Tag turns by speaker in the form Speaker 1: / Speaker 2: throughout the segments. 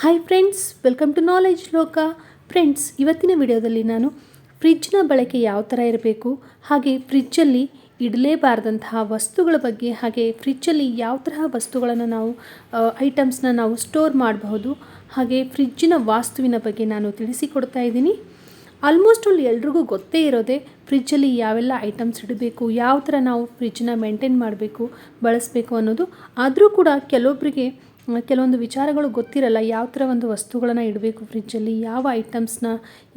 Speaker 1: Hi friends welcome to knowledge ಲೋಕ friends ಇವತ್ತಿನ ವಿಡಿಯೋದಲ್ಲಿ ನಾನು ಫ್ರಿಜ್ನ ಬಳಕೆ ಯಾವ ಥರ ಇರಬೇಕು, ಹಾಗೆ ಫ್ರಿಜ್ಜಲ್ಲಿ ಇಡಲೇಬಾರ್ದಂತಹ ವಸ್ತುಗಳ ಬಗ್ಗೆ, ಹಾಗೆ ಫ್ರಿಜ್ಜಲ್ಲಿ ಯಾವ ತರಹ ವಸ್ತುಗಳನ್ನು ನಾವು ಐಟಮ್ಸ್ನ ನಾವು ಸ್ಟೋರ್ ಮಾಡಬಹುದು, ಹಾಗೆ ಫ್ರಿಜ್ಜಿನ ವಾಸ್ತುವಿನ ಬಗ್ಗೆ ನಾನು ತಿಳಿಸಿಕೊಡ್ತಾ ಇದ್ದೀನಿ. ಆಲ್ಮೋಸ್ಟ್ ಅಲ್ಲಿ ಎಲ್ರಿಗೂ ಗೊತ್ತೇ ಇರೋದೇ ಫ್ರಿಜ್ಜಲ್ಲಿ ಯಾವೆಲ್ಲ ಐಟಮ್ಸ್ ಇಡಬೇಕು, ಯಾವ ಥರ ನಾವು ಫ್ರಿಜ್ಜನ್ನ ಮೇಂಟೈನ್ ಮಾಡಬೇಕು, ಬಳಸಬೇಕು ಅನ್ನೋದು. ಆದರೂ ಕೂಡ ಕೆಲವೊಬ್ಬರಿಗೆ ಕೆಲವೊಂದು ವಿಚಾರಗಳು ಗೊತ್ತಿರಲ್ಲ. ಯಾವ ಥರ ಒಂದು ವಸ್ತುಗಳನ್ನು ಇಡಬೇಕು ಫ್ರಿಜ್ಜಲ್ಲಿ ಯಾವ ಐಟಮ್ಸ್ನ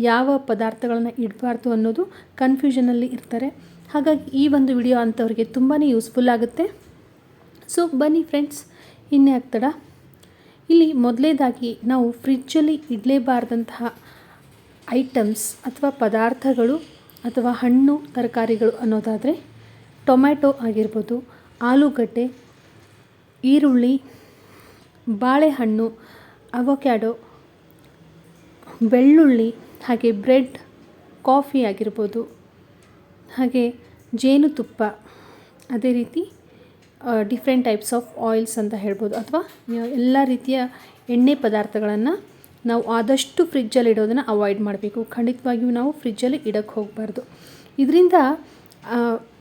Speaker 1: ಯಾವ ಪದಾರ್ಥಗಳನ್ನು ಇಡಬಾರ್ದು ಅನ್ನೋದು ಕನ್ಫ್ಯೂಷನಲ್ಲಿ ಇರ್ತಾರೆ. ಹಾಗಾಗಿ ಈ ಒಂದು ವಿಡಿಯೋ ಅಂಥವ್ರಿಗೆ ತುಂಬಾ ಯೂಸ್ಫುಲ್ ಆಗುತ್ತೆ. ಸೊ ಬನ್ನಿ ಫ್ರೆಂಡ್ಸ್ ಇನ್ನೇ ಆಗ್ತಡ ಇಲ್ಲಿ ಮೊದಲೇದಾಗಿ ನಾವು ಫ್ರಿಜ್ಜಲ್ಲಿ ಇಡಲೇಬಾರ್ದಂತಹ ಐಟಮ್ಸ್ ಅಥವಾ ಪದಾರ್ಥಗಳು ಅಥವಾ ಹಣ್ಣು, ತರಕಾರಿಗಳು ಅನ್ನೋದಾದರೆ ಟೊಮ್ಯಾಟೊ ಆಗಿರ್ಬೋದು, ಆಲೂಗಡ್ಡೆ, ಈರುಳ್ಳಿ ಬಾಳೆಹಣ್ಣು, ಅವಕ್ಯಾಡೋ, ಬೆಳ್ಳುಳ್ಳಿ, ಹಾಗೆ ಬ್ರೆಡ್, ಕಾಫಿ ಆಗಿರ್ಬೋದು. ಹಾಗೆ ಜೇನುತುಪ್ಪ, ಅದೇ ರೀತಿ ಡಿಫ್ರೆಂಟ್ ಟೈಪ್ಸ್ ಆಫ್ ಆಯಿಲ್ಸ್ ಅಂತ ಹೇಳ್ಬೋದು. ಅಥವಾ ಎಲ್ಲ ರೀತಿಯ ಎಣ್ಣೆ ಪದಾರ್ಥಗಳನ್ನು ನಾವು ಆದಷ್ಟು ಫ್ರಿಜ್ಜಲ್ಲಿ ಇಡೋದನ್ನು ಅವಾಯ್ಡ್ ಮಾಡಬೇಕು. ಖಂಡಿತವಾಗಿಯೂ ನಾವು ಫ್ರಿಜ್ಜಲ್ಲಿ ಇಡೋಕ್ಕೆ ಹೋಗಬಾರ್ದು. ಇದರಿಂದ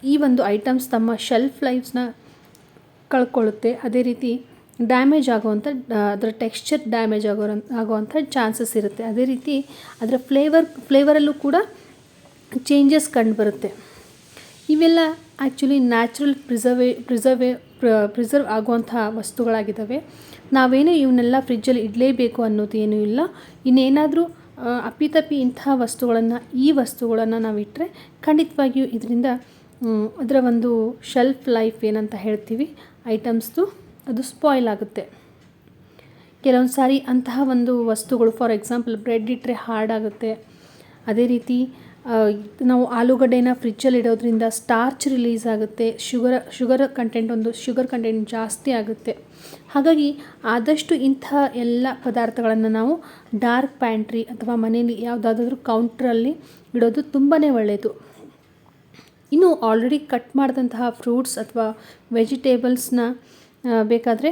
Speaker 1: ಈ ಒಂದು ಐಟಮ್ಸ್ ತಮ್ಮ ಶೆಲ್ಫ್ ಲೈಫ್ಸ್ನ ಕಳ್ಕೊಳ್ಳುತ್ತೆ. ಅದೇ ರೀತಿ ಡ್ಯಾಮೇಜ್ ಆಗುವಂಥ ಅದರ ಟೆಕ್ಸ್ಚರ್ ಡ್ಯಾಮೇಜ್ ಆಗೋ ಆಗುವಂಥ ಚಾನ್ಸಸ್ ಇರುತ್ತೆ. ಅದೇ ರೀತಿ ಅದರ ಫ್ಲೇವರ್ ಫ್ಲೇವರಲ್ಲೂ ಕೂಡ ಚೇಂಜಸ್ ಕಂಡುಬರುತ್ತೆ ಇವೆಲ್ಲ actually natural preserve preserve preserve ಆಗುವಂಥ ವಸ್ತುಗಳಾಗಿದ್ದಾವೆ. ನಾವೇನು ಇವನ್ನೆಲ್ಲ ಫ್ರಿಜ್ಜಲ್ಲಿ ಇಡಲೇಬೇಕು ಅನ್ನೋದು ಏನೂ ಇಲ್ಲ. ಇನ್ನೇನಾದರೂ ಅಪ್ಪಿತಪ್ಪಿ ಇಂತಹ ವಸ್ತುಗಳನ್ನು, ಈ ವಸ್ತುಗಳನ್ನು ನಾವು ಇಟ್ಟರೆ ಖಂಡಿತವಾಗಿಯೂ ಇದರಿಂದ ಅದರ ಒಂದು ಶೆಲ್ಫ್ ಲೈಫ್ ಏನಂತ ಹೇಳ್ತೀವಿ. ಐಟಮ್ಸ್ದು ಅದು ಸ್ಪಾಯ್ಲ್ ಆಗುತ್ತೆ. ಕೆಲವೊಂದು ಸಾರಿ ಅಂತಹ ಒಂದು ವಸ್ತುಗಳು, ಫಾರ್ ಎಕ್ಸಾಂಪಲ್ ಬ್ರೆಡ್ ಇಟ್ಟರೆ ಹಾರ್ಡಾಗುತ್ತೆ. ಅದೇ ರೀತಿ ನಾವು ಆಲೂಗಡ್ಡೆನ ಫ್ರಿಜ್ಜಲ್ಲಿ ಇಡೋದ್ರಿಂದ ಸ್ಟಾರ್ಚ್ ರಿಲೀಸ್ ಆಗುತ್ತೆ. ಶುಗರ್ ಶುಗರ್ ಕಂಟೆಂಟ್ ಒಂದು, ಶುಗರ್ ಕಂಟೆಂಟ್ ಜಾಸ್ತಿ ಆಗುತ್ತೆ. ಹಾಗಾಗಿ ಆದಷ್ಟು ಇಂತಹ ಎಲ್ಲ ಪದಾರ್ಥಗಳನ್ನು ನಾವು ಡಾರ್ಕ್ ಪ್ಯಾಂಟ್ರಿ ಅಥವಾ ಮನೇಲಿ ಯಾವುದಾದ್ರೂ ಕೌಂಟ್ರಲ್ಲಿ ಇಡೋದು ತುಂಬಾ ಒಳ್ಳೆಯದು ಇನ್ನು ಆಲ್ರೆಡಿ ಕಟ್ ಮಾಡಿದಂತಹ ಫ್ರೂಟ್ಸ್ ಅಥವಾ ವೆಜಿಟೇಬಲ್ಸ್ನ ಬೇಕಾದರೆ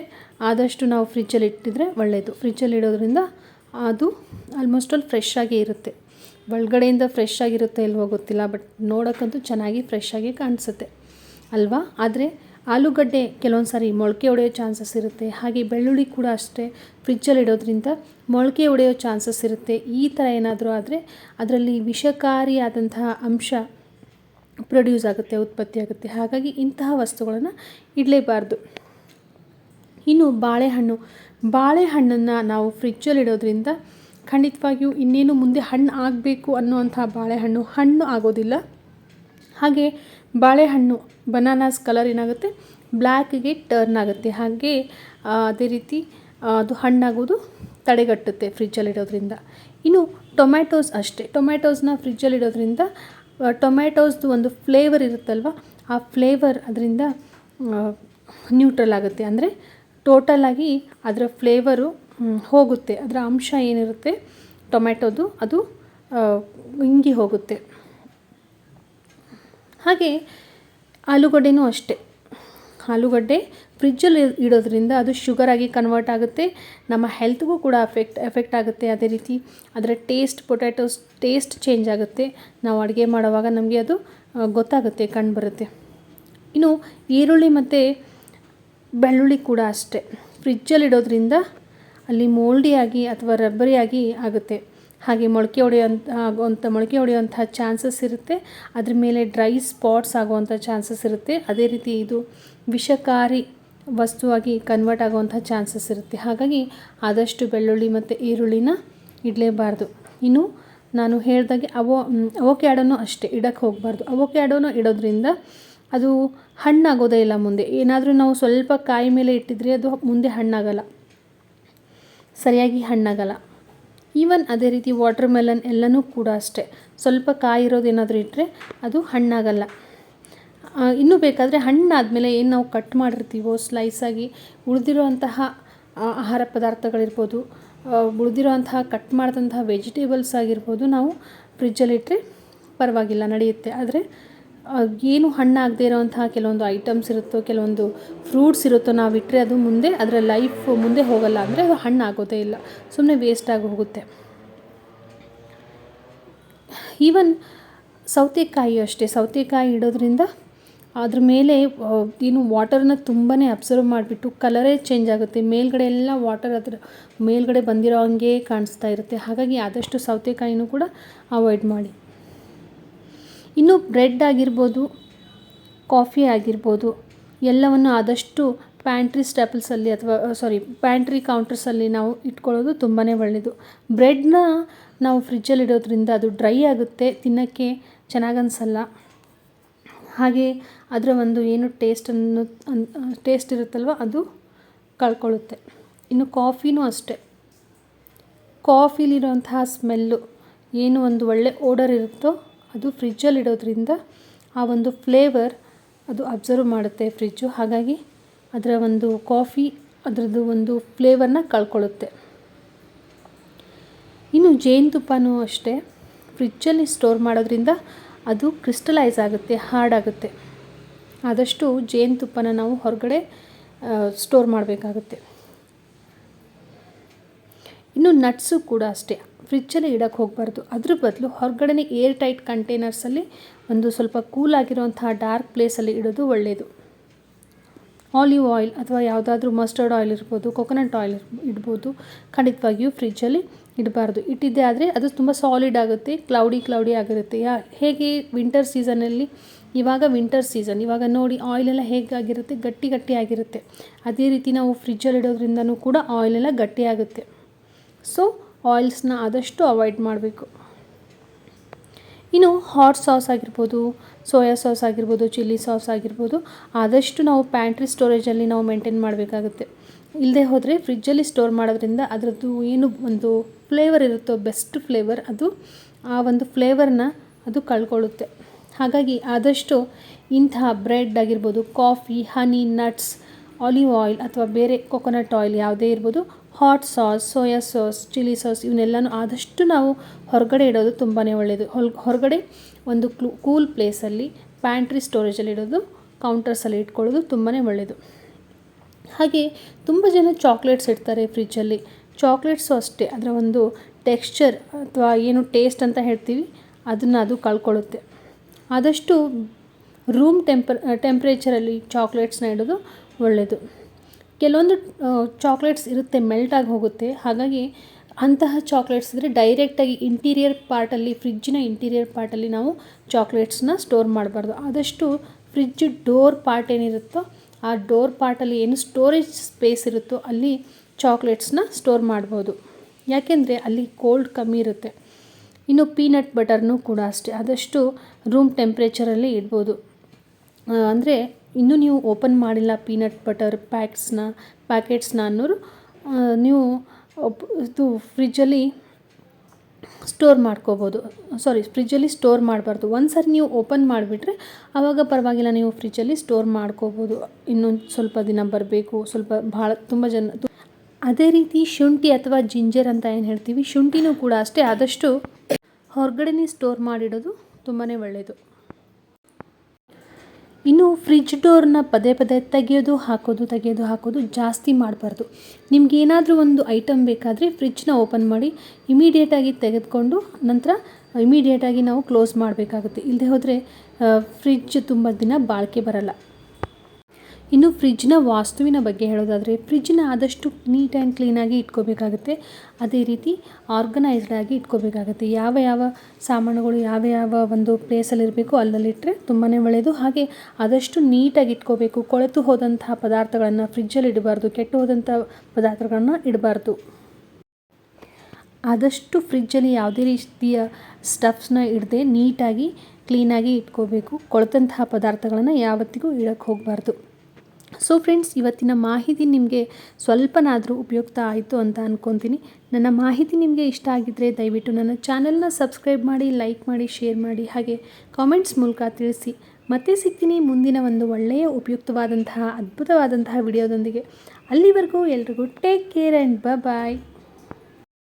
Speaker 1: ಆದಷ್ಟು ನಾವು ಫ್ರಿಜ್ಜಲ್ಲಿ ಇಟ್ಟಿದ್ರೆ ಒಳ್ಳೆಯದು ಫ್ರಿಜ್ಜಲ್ಲಿ ಇಡೋದ್ರಿಂದ ಅದು ಆಲ್ಮೋಸ್ಟ್ ಆಲ್ ಫ್ರೆಶ್ ಆಗೇ ಇರುತ್ತೆ. ಒಳಗಡೆಯಿಂದ ಫ್ರೆಶ್ ಆಗಿರುತ್ತೆ ಇಲ್ವೋ ಗೊತ್ತಿಲ್ಲ ಬಟ್ ನೋಡೋಕ್ಕಂತೂ ಚೆನ್ನಾಗಿ ಫ್ರೆಶ್ ಆಗಿ ಕಾಣಿಸುತ್ತೆ. ಅಲ್ವಾ? ಆದರೆ ಆಲೂಗಡ್ಡೆ ಕೆಲವೊಂದು ಸಾರಿ ಮೊಳಕೆ ಒಡೆಯೋ ಚಾನ್ಸಸ್ ಇರುತ್ತೆ. ಹಾಗೆ ಬೆಳ್ಳುಳ್ಳಿ ಕೂಡ ಅಷ್ಟೇ ಫ್ರಿಜ್ಜಲ್ಲಿ ಇಡೋದ್ರಿಂದ ಮೊಳಕೆ ಒಡೆಯೋ ಚಾನ್ಸಸ್ ಇರುತ್ತೆ. ಈ ಥರ ಏನಾದರೂ ಆದರೆ ಅದರಲ್ಲಿ ವಿಷಕಾರಿಯಾದಂತಹ ಅಂಶ ಪ್ರೊಡ್ಯೂಸ್ ಆಗುತ್ತೆ, ಉತ್ಪತ್ತಿ ಆಗುತ್ತೆ. ಹಾಗಾಗಿ ಇಂತಹ ವಸ್ತುಗಳನ್ನು ಇಡಲೇಬಾರ್ದು. ಇನ್ನು ಬಾಳೆಹಣ್ಣು. ಬಾಳೆಹಣ್ಣನ್ನು ನಾವು ಫ್ರಿಜ್ಜಲ್ಲಿ ಇಡೋದ್ರಿಂದ ಖಂಡಿತವಾಗಿಯೂ ಇನ್ನೇನು ಮುಂದೆ ಹಣ್ಣು ಆಗಬೇಕು ಅನ್ನುವಂಥ ಬಾಳೆಹಣ್ಣು ಹಣ್ಣು ಆಗೋದಿಲ್ಲ. ಹಾಗೆ ಬಾಳೆಹಣ್ಣು ಬನಾನಾಸ್ ಕಲರ್ ಏನಾಗುತ್ತೆ? ಬ್ಲ್ಯಾಕ್ಗೆ ಟರ್ನ್ ಆಗುತ್ತೆ. ಹಾಗೆ ಅದೇ ರೀತಿ ಅದು ಹಣ್ಣಾಗೋದು ತಡೆಗಟ್ಟುತ್ತೆ ಫ್ರಿಜ್ಜಲ್ಲಿ ಇಡೋದ್ರಿಂದ. ಇನ್ನು ಟೊಮ್ಯಾಟೋಸ್ ಅಷ್ಟೇ. ಟೊಮ್ಯಾಟೋಸ್ನ ಫ್ರಿಜ್ಜಲ್ಲಿ ಇಡೋದ್ರಿಂದ ಟೊಮ್ಯಾಟೋಸ್ದು ಒಂದು ಫ್ಲೇವರ್ ಇರುತ್ತಲ್ವ? ಆ ಫ್ಲೇವರ್ ಅದರಿಂದ ನ್ಯೂಟ್ರಲ್ ಆಗುತ್ತೆ. ಅಂದರೆ ಟೋಟಲಾಗಿ ಅದರ ಫ್ಲೇವರು ಹೋಗುತ್ತೆ. ಅದರ ಅಂಶ ಏನಿರುತ್ತೆ? ಟೊಮೆಟೊದು ಅದು ಇಂಗಿ ಹೋಗುತ್ತೆ. ಹಾಗೆ ಆಲೂಗಡ್ಡೆನೂ ಅಷ್ಟೇ. ಆಲೂಗಡ್ಡೆ ಫ್ರಿಜ್ಜಲ್ಲಿ ಇಡೋದ್ರಿಂದ ಅದು ಶುಗರಾಗಿ ಕನ್ವರ್ಟ್ ಆಗುತ್ತೆ. ನಮ್ಮ ಹೆಲ್ತ್ಗೂ ಕೂಡ ಅಫೆಕ್ಟ್ ಎಫೆಕ್ಟ್ ಆಗುತ್ತೆ. ಅದೇ ರೀತಿ ಅದರ ಟೇಸ್ಟ್ ಪೊಟ್ಯಾಟೋಸ್ ಟೇಸ್ಟ್ ಚೇಂಜ್ ಆಗುತ್ತೆ. ನಾವು ಅಡುಗೆ ಮಾಡುವಾಗ ನಮಗೆ ಅದು ಗೊತ್ತಾಗುತ್ತೆ, ಕಂಡು ಬರುತ್ತೆ. ಇನ್ನು ಈರುಳ್ಳಿ ಮತ್ತು ಬೆಳ್ಳುಳ್ಳಿ ಕೂಡ ಅಷ್ಟೇ. ಫ್ರಿಜ್ಜಲ್ಲಿ ಇಡೋದ್ರಿಂದ ಅಲ್ಲಿ ಮೋಲ್ಡಿಯಾಗಿ ಅಥವಾ ರಬ್ಬರಿಯಾಗಿ ಆಗುತ್ತೆ. ಹಾಗೆ ಮೊಳಕೆ ಹೊಡೆಯೋಂಥ ಆಗುವಂಥ ಮೊಳಕೆ ಹೊಡೆಯುವಂತಹ ಚಾನ್ಸಸ್ ಇರುತ್ತೆ. ಅದ್ರ ಮೇಲೆ ಡ್ರೈ ಸ್ಪಾಟ್ಸ್ ಆಗುವಂಥ ಚಾನ್ಸಸ್ ಇರುತ್ತೆ. ಅದೇ ರೀತಿ ಇದು ವಿಷಕಾರಿ ವಸ್ತುವಾಗಿ ಕನ್ವರ್ಟ್ ಆಗುವಂಥ ಚಾನ್ಸಸ್ ಇರುತ್ತೆ. ಹಾಗಾಗಿ ಆದಷ್ಟು ಬೆಳ್ಳುಳ್ಳಿ ಮತ್ತು ಈರುಳ್ಳಿನ ಇಡಲೇಬಾರ್ದು. ಇನ್ನು ನಾನು ಹೇಳ್ದಾಗೆ ಅವೋ ಅವಕ್ಯಾಡೋನು ಅಷ್ಟೇ, ಇಡೋಕ್ಕೆ ಹೋಗಬಾರ್ದು. ಅವಕ್ಯಾಡೋನು ಇಡೋದ್ರಿಂದ ಅದು ಹಣ್ಣಾಗೋದೇ ಇಲ್ಲ ಮುಂದೆ. ಏನಾದರೂ ನಾವು ಸ್ವಲ್ಪ ಕಾಯಿ ಮೇಲೆ ಇಟ್ಟಿದ್ರೆ ಅದು ಮುಂದೆ ಹಣ್ಣಾಗಲ್ಲ. ಸರಿಯಾಗಿ ಹಣ್ಣಾಗಲ್ಲ. ಈವನ್ ಅದೇ ರೀತಿ ವಾಟರ್ ಮೆಲನ್ ಎಲ್ಲನೂ ಕೂಡ ಅಷ್ಟೇ. ಸ್ವಲ್ಪ ಕಾಯಿ ಇರೋದೇನಾದರೂ ಇಟ್ಟರೆ ಅದು ಹಣ್ಣಾಗಲ್ಲ. ಇನ್ನೂ ಬೇಕಾದರೆ ಹಣ್ಣಾದಮೇಲೆ ಏನು ನಾವು ಕಟ್ ಮಾಡಿರ್ತೀವೋ ಸ್ಲೈಸಾಗಿ ಉಳಿದಿರುವಂತಹ ಆಹಾರ ಪದಾರ್ಥಗಳಿರ್ಬೋದು ಉಳಿದಿರುವಂತಹ ಕಟ್ ಮಾಡಿದಂತಹ ವೆಜಿಟೇಬಲ್ಸ್ ಆಗಿರ್ಬೋದು ನಾವು ಫ್ರಿಜ್ಜಲ್ಲಿಟ್ಟರೆ ಪರವಾಗಿಲ್ಲ, ನಡೆಯುತ್ತೆ. ಆದರೆ ಏನು ಹಣ್ಣಾಗದೇ ಇರೋವಂತಹ ಕೆಲವೊಂದು ಐಟಮ್ಸ್ ಇರುತ್ತೋ, ಕೆಲವೊಂದು ಫ್ರೂಟ್ಸ್ ಇರುತ್ತೋ ನಾವು ಇಟ್ಟರೆ ಅದು ಮುಂದೆ ಅದರ ಲೈಫ್ ಮುಂದೆ ಹೋಗಲ್ಲ ಅಂದರೆ ಅದು ಹಣ್ಣಾಗೋದೇ ಇಲ್ಲ. ಸುಮ್ಮನೆ ವೇಸ್ಟ್ ಆಗಿ ಹೋಗುತ್ತೆ. ಈವನ್ ಸೌತೆಕಾಯಿ ಅಷ್ಟೇ. ಸೌತೆಕಾಯಿ ಇಡೋದ್ರಿಂದ ಅದ್ರ ಮೇಲೆ ಏನು ವಾಟರ್ನ ತುಂಬಾ ಅಬ್ಸರ್ವ್ ಮಾಡಿಬಿಟ್ಟು ಕಲರೇ ಚೇಂಜ್ ಆಗುತ್ತೆ. ಮೇಲ್ಗಡೆ ಎಲ್ಲ ವಾಟರ್ ಅದ್ರ ಮೇಲ್ಗಡೆ ಬಂದಿರೋ ಹಂಗೆ ಕಾಣಿಸ್ತಾ ಇರುತ್ತೆ. ಹಾಗಾಗಿ ಆದಷ್ಟು ಸೌತೆಕಾಯಿನೂ ಕೂಡ ಅವಾಯ್ಡ್ ಮಾಡಿ. ಇನ್ನು ಬ್ರೆಡ್ ಆಗಿರ್ಬೋದು, ಕಾಫಿ ಆಗಿರ್ಬೋದು, ಎಲ್ಲವನ್ನು ಆದಷ್ಟು ಪ್ಯಾಂಟ್ರಿ ಸ್ಟ್ಯಾಪಲ್ಸಲ್ಲಿ ಅಥವಾ ಸಾರಿ ಪ್ಯಾಂಟ್ರಿ ಕೌಂಟರ್ಸಲ್ಲಿ ನಾವು ಇಟ್ಕೊಳ್ಳೋದು ತುಂಬಾ ಒಳ್ಳೆಯದು. ಬ್ರೆಡ್ನ ನಾವು ಫ್ರಿಜ್ಜಲ್ಲಿ ಇಡೋದ್ರಿಂದ ಅದು ಡ್ರೈ ಆಗುತ್ತೆ, ತಿನ್ನೋಕ್ಕೆ ಚೆನ್ನಾಗನ್ಸಲ್ಲ. ಹಾಗೆ ಅದರ ಒಂದು ಏನು ಟೇಸ್ಟನ್ನು ಟೇಸ್ಟ್ ಇರುತ್ತಲ್ವ ಅದು ಕಳ್ಕೊಳ್ಳುತ್ತೆ. ಇನ್ನು ಕಾಫಿನೂ ಅಷ್ಟೇ. ಕಾಫಿಲಿರೋಂತಹ ಸ್ಮೆಲ್ಲು ಏನು ಒಂದು ಒಳ್ಳೆ ಓಡರ್ ಇರುತ್ತೋ ಅದು ಫ್ರಿಜ್ಜಲ್ಲಿ ಇಡೋದ್ರಿಂದ ಆ ಒಂದು ಫ್ಲೇವರ್ ಅದು ಅಬ್ಸರ್ವ್ ಮಾಡುತ್ತೆ ಫ್ರಿಜ್ಜು ಹಾಗಾಗಿ ಅದರ ಒಂದು ಕಾಫಿ ಅದರದ್ದು ಒಂದು ಫ್ಲೇವರ್ನ ಕಳ್ಕೊಳ್ಳುತ್ತೆ. ಇನ್ನು ಜೇನುತುಪ್ಪನೂ ಅಷ್ಟೇ ಫ್ರಿಜ್ಜಲ್ಲಿ ಸ್ಟೋರ್ ಮಾಡೋದ್ರಿಂದ ಅದು ಕ್ರಿಸ್ಟಲೈಸ್ ಆಗುತ್ತೆ ಹಾರ್ಡ್ ಆಗುತ್ತೆ. ಆದಷ್ಟು ಜೇನುತುಪ್ಪನ ನಾವು ಹೊರಗಡೆ ಸ್ಟೋರ್ ಮಾಡಬೇಕಾಗುತ್ತೆ. ಇನ್ನು ನಟ್ಸು ಕೂಡ ಅಷ್ಟೇ. ಫ್ರಿಜ್ಜಲ್ಲಿ ಇಡೋಕ್ಕೆ ಹೋಗಬಾರ್ದು. ಅದ್ರ ಬದಲು ಹೊರಗಡೆನೇ ಏರ್ ಟೈಟ್ ಕಂಟೈನರ್ಸಲ್ಲಿ ಒಂದು ಸ್ವಲ್ಪ ಕೂಲ್ ಆಗಿರುವಂತಹ ಡಾರ್ಕ್ ಪ್ಲೇಸಲ್ಲಿ ಇಡೋದು ಒಳ್ಳೆಯದು ಆಲಿವ್ ಆಯಿಲ್ ಅಥವಾ ಯಾವುದಾದ್ರೂ ಮಸ್ಟರ್ಡ್ ಆಯಿಲ್ ಇರ್ಬೋದು ಕೊಕೊನಟ್ ಆಯಿಲ್ ಇಡ್ಬೋದು. ಖಂಡಿತವಾಗಿಯೂ ಫ್ರಿಜ್ಜಲ್ಲಿ ಇಡಬಾರ್ದು. ಇಟ್ಟಿದ್ದೆ ಆದರೆ ಅದು ತುಂಬ ಸಾಲಿಡ್ ಆಗುತ್ತೆ ಕ್ಲೌಡಿ ಕ್ಲೌಡಿ ಆಗಿರುತ್ತೆ. ಯಾ, ಹೇಗೆ ವಿಂಟರ್ ಸೀಸನಲ್ಲಿ ಇವಾಗ ವಿಂಟರ್ ಸೀಸನ್ ಇವಾಗ ನೋಡಿ ಆಯಿಲೆಲ್ಲ ಹೇಗಾಗಿರುತ್ತೆ ಗಟ್ಟಿ ಗಟ್ಟಿ ಆಗಿರುತ್ತೆ. ಅದೇ ರೀತಿ ನಾವು ಫ್ರಿಜ್ಜಲ್ಲಿ ಇಡೋದ್ರಿಂದನೂ ಕೂಡ ಆಯಿಲೆಲ್ಲ ಗಟ್ಟಿಯಾಗುತ್ತೆ ಸೊ ಆಯಿಲ್ಸ್ನ ಆದಷ್ಟು ಅವಾಯ್ಡ್ ಮಾಡಬೇಕು. ಇನ್ನು ಹಾಟ್ ಸಾಸ್ ಆಗಿರ್ಬೋದು, ಸೋಯಾ ಸಾಸ್ ಆಗಿರ್ಬೋದು, ಚಿಲ್ಲಿ ಸಾಸ್ ಆಗಿರ್ಬೋದು, ಆದಷ್ಟು ನಾವು ಪ್ಯಾಂಟ್ರಿ ಸ್ಟೋರೇಜಲ್ಲಿ ನಾವು ಮೇಂಟೈನ್ ಮಾಡಬೇಕಾಗುತ್ತೆ. ಇಲ್ಲದೆ ಹೋದರೆ ಫ್ರಿಜ್ಜಲ್ಲಿ ಸ್ಟೋರ್ ಮಾಡೋದ್ರಿಂದ ಅದರದ್ದು ಏನು ಒಂದು ಫ್ಲೇವರ್ ಇರುತ್ತೋ ಬೆಸ್ಟ್ ಫ್ಲೇವರ್ ಅದು, ಆ ಒಂದು ಫ್ಲೇವರ್ನ ಅದು ಕಳ್ಕೊಳ್ಳುತ್ತೆ. ಹಾಗಾಗಿ ಆದಷ್ಟು ಇಂತಹ ಬ್ರೆಡ್ ಆಗಿರ್ಬೋದು, coffee, honey, nuts, olive oil ಅಥವಾ ಬೇರೆ ಕೊಕೊನಟ್ ಆಯಿಲ್ ಯಾವುದೇ ಇರ್ಬೋದು hot sauce soya sauce chilli sauce ಇವನ್ನೆಲ್ಲನೂ ಆದಷ್ಟು ನಾವು ಹೊರಗಡೆ ಇಡೋದು ತುಂಬಾ ಒಳ್ಳೆಯದು ಹೊಲ್, ಹೊರಗಡೆ ಒಂದು ಕ್ಲೂ ಕೂಲ್ ಪ್ಲೇಸಲ್ಲಿ ಪ್ಯಾಂಟ್ರಿ ಸ್ಟೋರೇಜಲ್ಲಿ ಇಡೋದು ಕೌಂಟರ್ಸಲ್ಲಿ ಇಟ್ಕೊಳ್ಳೋದು ತುಂಬಾ ಒಳ್ಳೆಯದು ಹಾಗೆ ತುಂಬ ಜನ ಚಾಕ್ಲೇಟ್ಸ್ ಇಡ್ತಾರೆ ಫ್ರಿಜ್ಜಲ್ಲಿ ಚಾಕ್ಲೇಟ್ಸು ಅಷ್ಟೇ, ಅದರ ಒಂದು ಟೆಕ್ಸ್ಚರ್ ಅಥವಾ ಏನು ಟೇಸ್ಟ್ ಅಂತ ಹೇಳ್ತೀವಿ, ಅದನ್ನು ಅದು ಕಳ್ಕೊಳ್ಳುತ್ತೆ. ಆದಷ್ಟು ರೂಮ್ ಟೆಂಪರ್ ಟೆಂಪ್ರೇಚರಲ್ಲಿ ಚಾಕ್ಲೇಟ್ಸ್ನ ಇಡೋದು ಒಳ್ಳೆಯದು ಕೆಲವೊಂದು ಚಾಕ್ಲೇಟ್ಸ್ ಇರುತ್ತೆ ಮೆಲ್ಟ್ ಆಗಿ ಹೋಗುತ್ತೆ. ಹಾಗಾಗಿ ಅಂತಹ ಚಾಕ್ಲೇಟ್ಸ್ ಇದ್ದರೆ ಡೈರೆಕ್ಟಾಗಿ ಇಂಟೀರಿಯರ್ ಪಾರ್ಟಲ್ಲಿ ಫ್ರಿಜ್ಜಿನ ಇಂಟೀರಿಯರ್ ಪಾರ್ಟಲ್ಲಿ ನಾವು ಚಾಕ್ಲೇಟ್ಸ್ನ ಸ್ಟೋರ್ ಮಾಡಬಾರ್ದು. ಆದಷ್ಟು ಫ್ರಿಜ್ ಡೋರ್ ಪಾರ್ಟ್ ಏನಿರುತ್ತೋ ಆ ಡೋರ್ ಪಾರ್ಟಲ್ಲಿ ಏನು ಸ್ಟೋರೇಜ್ ಸ್ಪೇಸ್ ಇರುತ್ತೋ ಅಲ್ಲಿ ಚಾಕ್ಲೇಟ್ಸ್ನ ಸ್ಟೋರ್ ಮಾಡ್ಬೋದು. ಯಾಕೆಂದರೆ ಅಲ್ಲಿ ಕೋಲ್ಡ್ ಕಮ್ಮಿ ಇರುತ್ತೆ. ಇನ್ನು ಪೀನಟ್ ಬಟರ್ನೂ ಕೂಡ ಅಷ್ಟೇ. ಆದಷ್ಟು ರೂಮ್ ಟೆಂಪ್ರೇಚರಲ್ಲಿ ಇಡ್ಬೋದು. ಅಂದರೆ ಇನ್ನೂ ನೀವು ಓಪನ್ ಮಾಡಿಲ್ಲ ಪೀನಟ್ ಬಟರ್ ಪ್ಯಾಕ್ಸ್ನ ಪ್ಯಾಕೆಟ್ಸ್ನ ಅನ್ನೋರು ನೀವು ಇದು ಫ್ರಿಜ್ಜಲ್ಲಿ ಸ್ಟೋರ್ ಮಾಡ್ಕೋಬೋದು. ಸಾರಿ ಫ್ರಿಜ್ಜಲ್ಲಿ ಸ್ಟೋರ್ ಮಾಡಬಾರ್ದು. ಒಂದು ಸಾರಿ ನೀವು ಓಪನ್ ಮಾಡಿಬಿಟ್ರೆ ಆವಾಗ ಪರವಾಗಿಲ್ಲ ನೀವು ಫ್ರಿಜ್ಜಲ್ಲಿ ಸ್ಟೋರ್ ಮಾಡ್ಕೋಬೋದು. ಇನ್ನೊಂದು ಸ್ವಲ್ಪ ದಿನ ಬರಬೇಕು, ಸ್ವಲ್ಪ ಭಾಳ ತುಂಬ ಜನ ಅದೇ ರೀತಿ ಶುಂಠಿ ಅಥವಾ ಜಿಂಜರ್ ಅಂತ ಏನು ಹೇಳ್ತೀವಿ? ಶುಂಠಿನೂ ಕೂಡ ಅಷ್ಟೇ, ಆದಷ್ಟು ಹೊರಗಡೆನೇ ಸ್ಟೋರ್ ಮಾಡಿಡೋದು ತುಂಬಾ ಒಳ್ಳೆಯದು ಇನ್ನು ಫ್ರಿಜ್ ಡೋರ್ನ ಪದೇ ಪದೇ ತೆಗೆಯೋದು ಹಾಕೋದು ತೆಗೆಯೋದು ಹಾಕೋದು ಜಾಸ್ತಿ ಮಾಡಬಾರ್ದು. ನಿಮ್ಗೆ ಏನಾದರೂ ಒಂದು ಐಟಮ್ ಬೇಕಾದರೆ ಫ್ರಿಜ್ನ ಓಪನ್ ಮಾಡಿ ಇಮಿಡಿಯೇಟಾಗಿ ತೆಗೆದುಕೊಂಡು ನಂತರ ಇಮಿಡಿಯೇಟಾಗಿ ನಾವು ಕ್ಲೋಸ್ ಮಾಡಬೇಕಾಗುತ್ತೆ. ಇಲ್ಲದೆ ಹೋದರೆ ಫ್ರಿಜ್ ತುಂಬ ದಿನ ಬಾಳಿಕೆ ಬರಲ್ಲ. ಇನ್ನು ಫ್ರಿಜ್ನ ವಾಸ್ತುವಿನ ಬಗ್ಗೆ ಹೇಳೋದಾದರೆ ಫ್ರಿಜ್ನ ಆದಷ್ಟು ನೀಟ್ ಆ್ಯಂಡ್ ಕ್ಲೀನಾಗಿ ಇಟ್ಕೋಬೇಕಾಗುತ್ತೆ. ಅದೇ ರೀತಿ ಆರ್ಗನೈಸ್ಡ್ ಆಗಿ ಇಟ್ಕೋಬೇಕಾಗುತ್ತೆ. ಯಾವ ಯಾವ ಸಾಮಾನುಗಳು ಯಾವ ಯಾವ ಒಂದು ಪ್ಲೇಸಲ್ಲಿರಬೇಕು ಅಲ್ಲಲ್ಲಿಟ್ಟರೆ ತುಂಬಾ ಒಳ್ಳೆಯದು. ಹಾಗೆ ಆದಷ್ಟು ನೀಟಾಗಿ ಇಟ್ಕೋಬೇಕು. ಕೊಳೆತು ಹೋದಂತಹ ಪದಾರ್ಥಗಳನ್ನು ಫ್ರಿಜ್ಜಲ್ಲಿ ಇಡಬಾರ್ದು. ಕೆಟ್ಟು ಹೋದಂಥ ಪದಾರ್ಥಗಳನ್ನು ಇಡಬಾರ್ದು. ಆದಷ್ಟು ಫ್ರಿಜ್ಜಲ್ಲಿ ಯಾವುದೇ ರೀತಿಯ ಸ್ಟಫ್ಸ್ನ ಇಡದೆ ನೀಟಾಗಿ ಕ್ಲೀನಾಗಿ ಇಟ್ಕೋಬೇಕು. ಕೊಳೆತಂತಹ ಪದಾರ್ಥಗಳನ್ನು ಯಾವತ್ತಿಗೂ ಇಡಕ್ಕೆ ಹೋಗಬಾರ್ದು. ಸೊ ಫ್ರೆಂಡ್ಸ್ ಇವತ್ತಿನ ಮಾಹಿತಿ ನಿಮಗೆ ಸ್ವಲ್ಪನಾದರೂ ಉಪಯುಕ್ತ ಆಯಿತು ಅಂತ ಅಂದ್ಕೊತೀನಿ ನನ್ನ ಮಾಹಿತಿ ನಿಮಗೆ ಇಷ್ಟ ಆಗಿದ್ದರೆ ದಯವಿಟ್ಟು ನನ್ನ ಚಾನಲ್ನ ಸಬ್ಸ್ಕ್ರೈಬ್ ಮಾಡಿ, ಲೈಕ್ ಮಾಡಿ, ಶೇರ್ ಮಾಡಿ, ಹಾಗೆ ಕಾಮೆಂಟ್ಸ್ ಮೂಲಕ ತಿಳಿಸಿ. ಮತ್ತೆ ಸಿಗ್ತೀನಿ ಮುಂದಿನ ಒಂದು ಒಳ್ಳೆಯ ಉಪಯುಕ್ತವಾದಂತಹ ಅದ್ಭುತವಾದಂತಹ ವಿಡಿಯೋದೊಂದಿಗೆ. ಅಲ್ಲಿವರೆಗೂ ಎಲ್ರಿಗೂ ಟೇಕ್ ಕೇರ್ ಆ್ಯಂಡ್ ಬ ಬಾಯ್